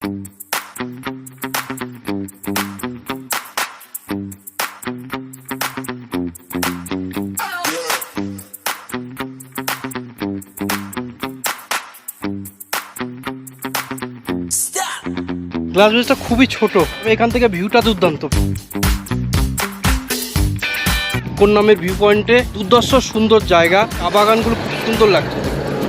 Glass ব্রিজটা খুবই ছোট। এখান থেকে ভিউটা দুর্দান্ত। কোন নামের ভিউ পয়েন্টে দুর্দর্শ, সুন্দর জায়গা। বাগানগুলো খুব সুন্দর লাগছে।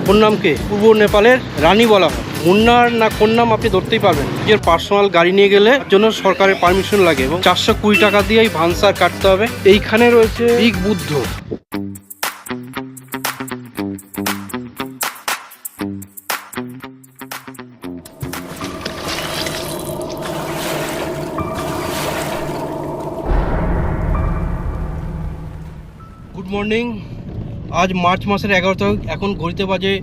কোন নামকে পূর্ব নেপালের রানী বলা হয়। মুন্নার না কোন নাম আপনি ধরতেই পারবেন। নিজের পার্সোনাল গাড়ি নিয়ে গেলে জন্য সরকারের পারমিশন লাগে এবং চারশো কুড়ি টাকা দিয়েই ভানসার কাটতে হবে। এইখানে রয়েছে বিগ বুদ্ধ। গুড মর্নিং আজ মার্চ মাসের এগারো তারিখ। এখন ঘড়িতে বাজে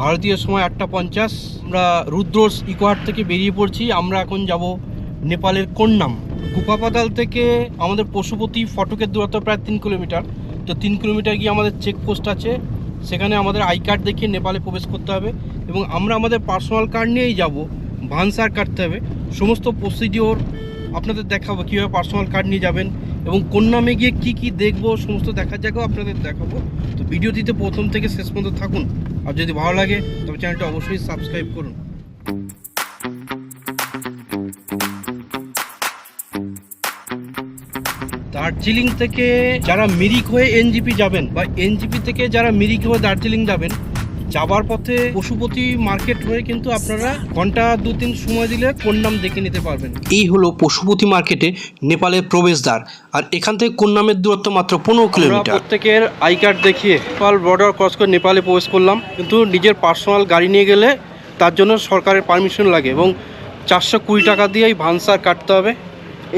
ভারতীয় সময় আটটা পঞ্চাশ। আমরা রুদ্রস ইকোহাট থেকে বেরিয়ে পড়ছি। আমরা এখন যাব নেপালের কোন্নাম। কুপাপাতাল থেকে আমাদের পশুপতি ফটকের দূরত্ব প্রায় তিন কিলোমিটার। তো তিন কিলোমিটার গিয়ে আমাদের চেকপোস্ট আছে। সেখানে আমাদের আই কার্ড দেখিয়ে নেপালে প্রবেশ করতে হবে এবং আমরা আমাদের পার্সোনাল কার্ড নিয়েই যাব। ভানসার কাটতে হবে। সমস্ত প্রসিডিওর আপনাদের দেখাবো, কীভাবে পার্সোনাল কার্ড নিয়ে যাবেন এবং কোন নামে গিয়ে কি কি দেখব, সমস্ত দেখার জায়গাও আপনাদের দেখাবো। তো ভিডিওটিতে প্রথম থেকে শেষ পর্যন্ত থাকুন। আর যদি ভালো লাগে, তবে চ্যানেলটা অবশ্যই সাবস্ক্রাইব করুন। দার্জিলিং থেকে যারা মিরিক হয়ে এনজিপি যাবেন বা এনজিপি থেকে যারা মিরিক হয়ে দার্জিলিং যাবেন যাবার পথে পশুপতি মার্কেট হয়ে কিন্তু আপনারা ঘণ্টা দু তিন সময় দিলে কোন নাম দেখে নিতে পারবেন। এই হলো পশুপতি মার্কেটে নেপালের প্রবেশদ্বার আর এখান থেকে কোন নামের দূরত্ব মাত্র পনেরো কিলোমিটার। প্রত্যেকের আই কার্ড দেখিয়ে নেপাল বর্ডার ক্রস করে নেপালে প্রবেশ করলাম কিন্তু নিজের পার্সোনাল গাড়ি নিয়ে গেলে তার জন্য সরকারের পারমিশন লাগে এবং চারশো কুড়ি টাকা দিয়েই ভানসার কাটতে হবে।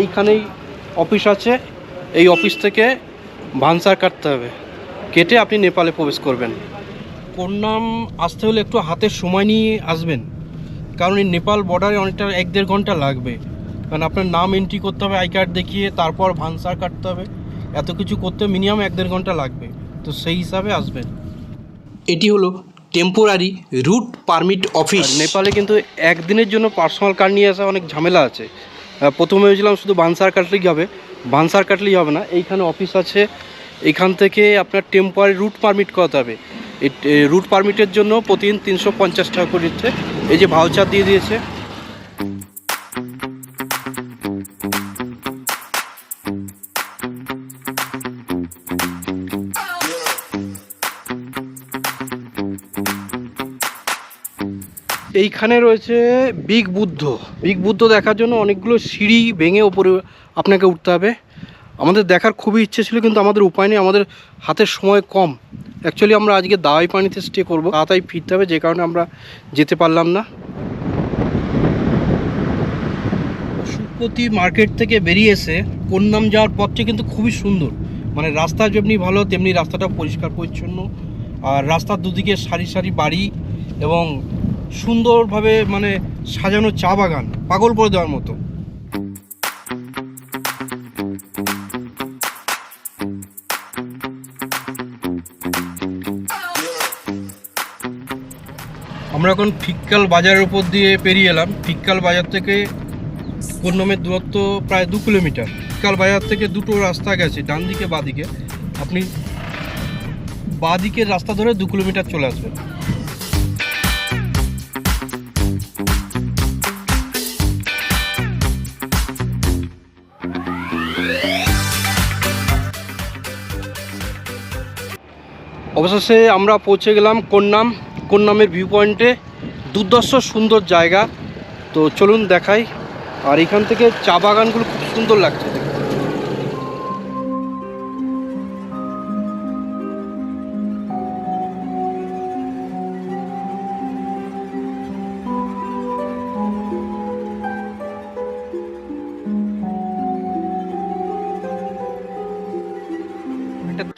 এইখানেই অফিস আছে এই অফিস থেকে ভানসার কাটতে হবে। কেটে আপনি নেপালে প্রবেশ করবেন। কোন নাম আসতে হলে একটু হাতে সময় নিয়ে আসবেন। কারণ এই নেপাল বর্ডারে অনেকটা এক দেড় ঘণ্টা লাগবে। কারণ আপনার নাম এন্ট্রি করতে হবে আই কার্ড দেখিয়ে তারপর ভানসার কাটতে হবে। এত কিছু করতে মিনিমাম এক দেড় ঘণ্টা লাগবে। তো সেই হিসাবে আসবেন। এটি হলো টেম্পোরারি রুট পারমিট অফিস নেপালে কিন্তু একদিনের জন্য পার্সোনাল কার্ড নিয়ে আসা অনেক ঝামেলা আছে। প্রথমে ভেবেছিলাম শুধু বানসার কাটলেই হবে। বানসার কাটলেই হবে না। এইখানে অফিস আছে। এখান থেকে আপনার টেম্পোরারি রুট পারমিট করাতে হবে। রুট পারমিটের জন্য প্রতিদিন তিনশো পঞ্চাশ টাকা করে দিচ্ছে। এই যে ভাউচার দিয়ে দিয়েছে। এইখানে রয়েছে বিগ বুদ্ধ। বিগ বুদ্ধ দেখার জন্য অনেকগুলো সিঁড়ি ভেঙে ওপরে আপনাকে উঠতে হবে। আমাদের দেখার খুবই ইচ্ছে ছিল, কিন্তু আমাদের উপায় নেই। আমাদের হাতের সময় কম। অ্যাকচুয়ালি আমরা আজকে দাওয়াই পানিতে স্টে করব। তাড়াতাড়ি ফিরতে হবে, যে কারণে আমরা যেতে পারলাম না। পশুপতি মার্কেট থেকে বেরিয়ে এসে কোন্নাম যাওয়ার পথটা কিন্তু খুবই সুন্দর। মানে রাস্তা যেমনি ভালো, তেমনি রাস্তাটা পরিষ্কার, পরিচ্ছন্ন। আর রাস্তার দুদিকে সারি সারি বাড়ি এবং সুন্দরভাবে মানে সাজানো চা বাগান, পাগল করে দেওয়ার মতো। আমরা এখন ফিক্কাল বাজারের উপর দিয়ে পেরিয়ে এলাম। ফিক্কাল বাজার থেকে কোন্নমের দূরত্ব প্রায় দু কিলোমিটার। ফিক্কাল বাজার থেকে দুটো রাস্তা গেছে ডান দিকে বাঁ দিকে আপনি বাঁ দিকের রাস্তা ধরে দু কিলোমিটার চলে আসবেন। অবশেষে আমরা পৌঁছে গেলাম কোন্নাম। কোন্নামের ভিউ পয়েন্টে দুর্দর্শ সুন্দর জায়গা। তো চলুন দেখাই। আর এখান থেকে চা বাগানগুলো খুব সুন্দর লাগছে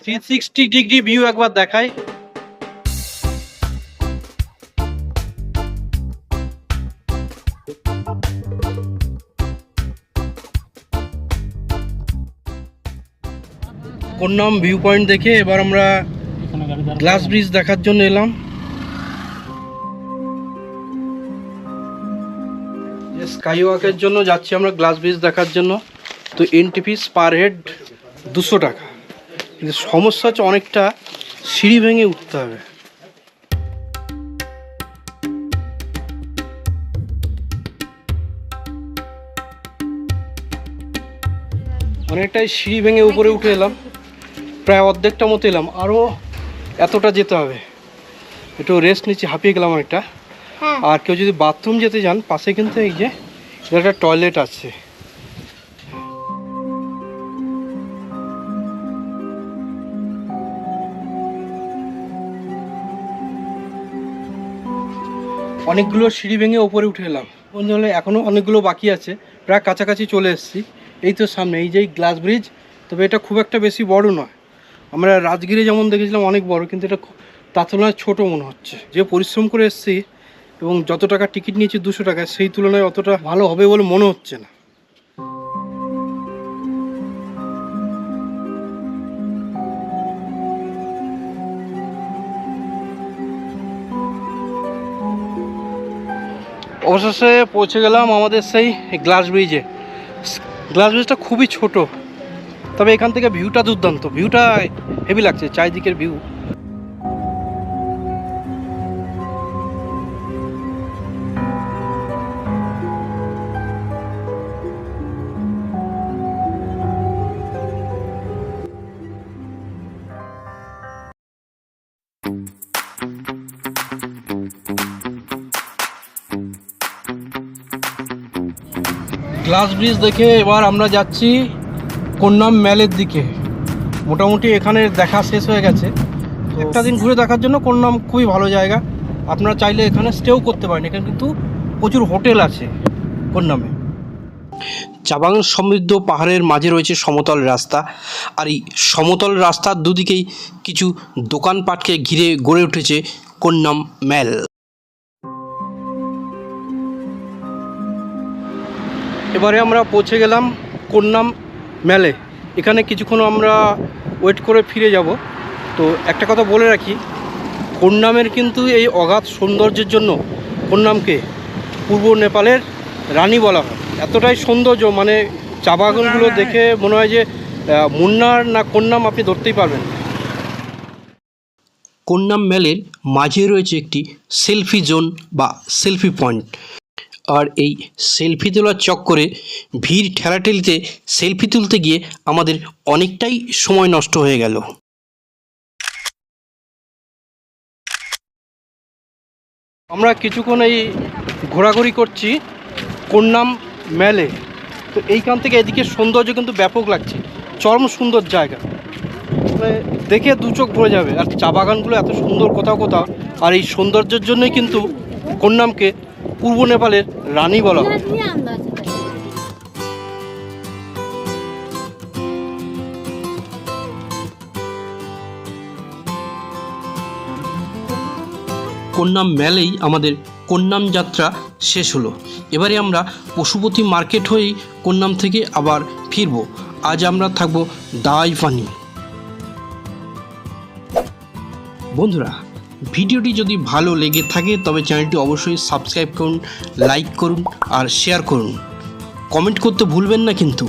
থ্রি সিক্সটি ডিগ্রি ভিউ একবার দেখাই। কোন্নাম ভিউ পয়েন্ট দেখে এবার আমরা গ্লাস ব্রিজ দেখার জন্য এলাম। স্কাই ওয়াকের জন্য যাচ্ছি আমরা গ্লাস ব্রিজ দেখার জন্য। তো এন্ট্রি ফিস পার হেড দুশো টাকা। কিন্তু সমস্যা হচ্ছে অনেকটা সিঁড়ি ভেঙে উঠতে হবে। অনেকটাই সিঁড়ি ভেঙে উপরে উঠে এলাম। প্রায় অর্ধেকটা মতো এলাম। আরও এতটা যেতে হবে। একটু রেস্ট নিচ্ছি হাঁপিয়ে গেলাম অনেকটা। আর কেউ যদি বাথরুম যেতে যান পাশে কিন্তু এই যে একটা টয়লেট আছে। অনেকগুলো সিঁড়ি ভেঙে ওপরে উঠে এলাম। বন্ধুরা এখনও অনেকগুলো বাকি আছে। প্রায় কাছাকাছি চলে এসেছি। এই তো সামনে এই যে গ্লাস ব্রিজ তবে এটা খুব একটা বেশি বড় নয়। আমরা রাজগিরে যেমন দেখেছিলাম অনেক বড়, কিন্তু এটা তার তুলনায় ছোটো মনে হচ্ছে। যে পরিশ্রম করে এসেছি এবং যত টাকা টিকিট নিয়েছি দুশো টাকা, সেই তুলনায় অতটা ভালো হবে বলে মনে হচ্ছে না। অবশেষে পৌঁছে গেলাম আমাদের সেই গ্লাস ব্রিজে গ্লাস ব্রিজটা খুবই ছোট। তবে এখান থেকে ভিউটা দুর্দান্ত। ভিউটা হেভি লাগছে, চারিদিকের ভিউ গ্লাস ব্রিজ দেখে এবার আমরা যাচ্ছি কন্যাম ম্যালের দিকে। মোটামুটি এখানে দেখা শেষ হয়ে গেছে। একটা দিন ঘুরে দেখার জন্য কন্যাম খুবই ভালো জায়গা। আপনারা চাইলে এখানে স্টেও করতে পারেন। এখানে কিন্তু প্রচুর হোটেল আছে কন্যামে চাবাং সমৃদ্ধ পাহাড়ের মাঝে রয়েছে সমতল রাস্তা। আর এই সমতল রাস্তার দুদিকেই কিছু দোকানপাটকে ঘিরে গড়ে উঠেছে কন্যাম ম্যাল এবারে আমরা পৌঁছে গেলাম কন্যাম ম্যালে এখানে কিছুক্ষণ আমরা ওয়েট করে ফিরে যাব। তো একটা কথা বলে রাখি কন্যামের কিন্তু এই অগাধ সৌন্দর্যের জন্য কন্যামকে পূর্ব নেপালের রানী বলা হয়। এতটাই সৌন্দর্য মানে চা বাগানগুলো দেখে মনে হয় যে মুন্নার না কন্যাম আপনি ধরতেই পারবেন। কন্যাম মেলের মাঝে রয়েছে একটি সেলফি জোন বা সেলফি পয়েন্ট আর এই সেলফি তোলার চক্করে ভিড় ঠেলাঠেলিতে সেলফি তুলতে গিয়ে আমাদের অনেকটাই সময় নষ্ট হয়ে গেল। আমরা কিছুক্ষণ এই ঘোরাঘুরি করছি কন্যাম মেলে। তো এইখান থেকে এদিকে সৌন্দর্য কিন্তু ব্যাপক লাগছে। চরম সুন্দর জায়গা। দেখে দু চোখ ভরে যাবে। আর চা বাগানগুলো এত সুন্দর কোথাও কোথাও। আর এই সৌন্দর্যের জন্যই কিন্তু কন্যামকে পূর্ব নেপালের রানী বলা হয়। কন্যাম মেলেই আমাদের কন্যাম যাত্রা শেষ হলো। এবারে আমরা পশুপতি মার্কেট হয়েই কন্যাম থেকে আবার ফিরবো। আজ আমরা থাকব দাই পানি বন্ধুরা ভিডিওটি যদি ভালো লেগে থাকে, তবে চ্যানেলটি অবশ্যই সাবস্ক্রাইব করুন, লাইক করুন আর শেয়ার করুন। কমেন্ট করতে ভুলবেন না কিন্তু।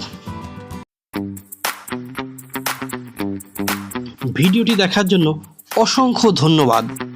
ভিডিওটি দেখার জন্য অসংখ্য ধন্যবাদ।